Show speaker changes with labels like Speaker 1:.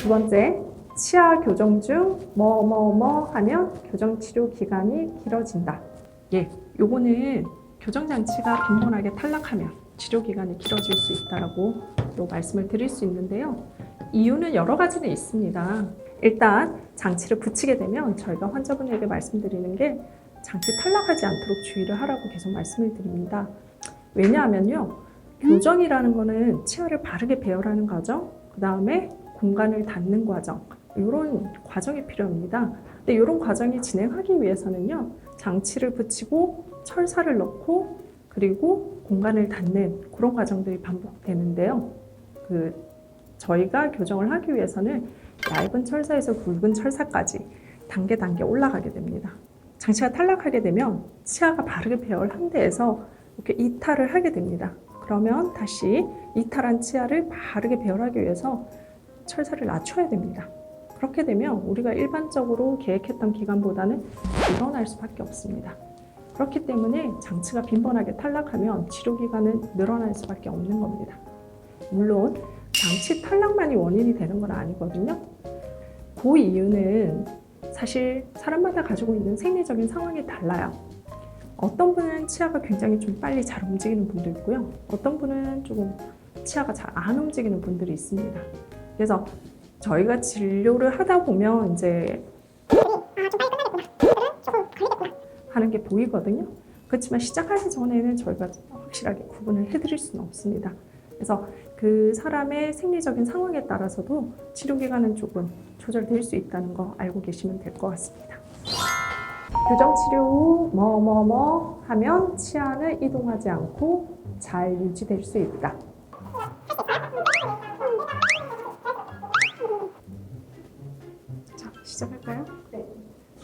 Speaker 1: 두 번째, 치아 교정 중 뭐뭐뭐 하면 교정 치료 기간이 길어진다. 예, 요거는 교정 장치가 빈번하게 탈락하면 치료 기간이 길어질 수 있다라고 또 말씀을 드릴 수 있는데요. 이유는 여러 가지는 있습니다. 일단 장치를 붙이게 되면 저희가 환자분에게 말씀드리는 게 장치 탈락하지 않도록 주의를 하라고 계속 말씀을 드립니다. 왜냐하면요. 교정이라는 거는 치아를 바르게 배열하는 과정, 그 다음에 공간을 닫는 과정, 이런 과정이 필요합니다. 근데 이런 과정이 진행하기 위해서는요, 장치를 붙이고 철사를 넣고 그리고 공간을 닫는 그런 과정들이 반복되는데요. 그 저희가 교정을 하기 위해서는 얇은 철사에서 굵은 철사까지 단계 단계 올라가게 됩니다. 장치가 탈락하게 되면 치아가 바르게 배열한 데에서 이렇게 이탈을 하게 됩니다. 그러면 다시 이탈한 치아를 바르게 배열하기 위해서 철사를 낮춰야 됩니다. 그렇게 되면 우리가 일반적으로 계획했던 기간보다는 늘어날 수밖에 없습니다. 그렇기 때문에 장치가 빈번하게 탈락하면 치료 기간은 늘어날 수밖에 없는 겁니다. 물론 장치 탈락만이 원인이 되는 건 아니거든요. 그 이유는 사실 사람마다 가지고 있는 생리적인 상황이 달라요. 어떤 분은 치아가 굉장히 좀 빨리 잘 움직이는 분도 있고요. 어떤 분은 조금 치아가 잘 안 움직이는 분들이 있습니다. 그래서 저희가 진료를 하다 보면 이제 하는 게 보이거든요. 그렇지만 시작하기 전에는 저희가 확실하게 구분을 해드릴 수는 없습니다. 그래서 그 사람의 생리적인 상황에 따라서도 치료 기간은 조금 조절될 수 있다는 거 알고 계시면 될 것 같습니다. 교정 치료 후 뭐뭐뭐 하면 치아는 이동하지 않고 잘 유지될 수 있다. 시작할까요?